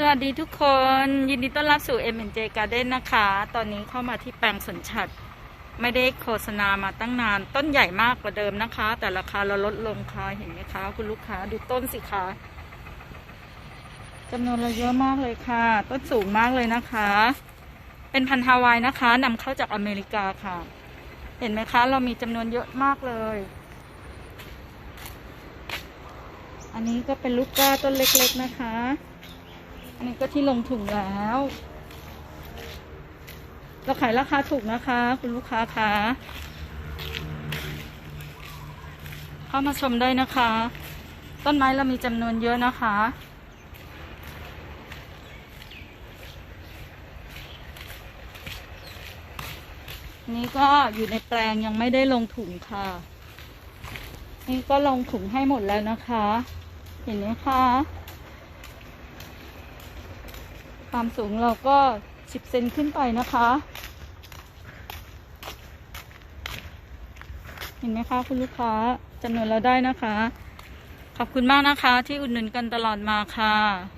สวัสดีทุกคนยินดีต้อนรับสู่ m j Garden นะคะ ตอนนี้เข้ามาที่แปลงสนฉัด ไม่ได้โฆษณามาตั้งนาน ต้นใหญ่มากกว่าเดิมนะคะ แต่ราคาเราลดลงค่ะเห็นไหมคะ คุณลูกค้าดูต้นสิคะจำนวนเราเยอะมากเลยค่ะ ต้นสูงมากเลยนะคะ เป็นพันธุ์ฮาวายนะคะนำเข้าจากอเมริกาค่ะ เห็นไหมคะ เรามีจำนวนเยอะมากเลย อันนี้ก็เป็นลูกก้าต้นเล็ก ๆนะคะ อันนี้ก็ที่ลงถุงแล้ว เราขายราคาถูกนะคะ คุณลูกค้าคะเข้ามาชมได้นะคะ ต้นไม้เรามีจำนวนเยอะนะคะ นี่ก็อยู่ในแปลงยังไม่ได้ลงถุงค่ะ นี่ก็ลงถุงให้หมดแล้วนะคะ เห็นไหมคะ ความสูงเราก็สิบเซนขึ้นไปนะคะ เห็นไหมคะคุณลูกค้าจำนวนเราได้นะคะ ขอบคุณมากนะคะที่อุดหนุนกันตลอดมาค่ะ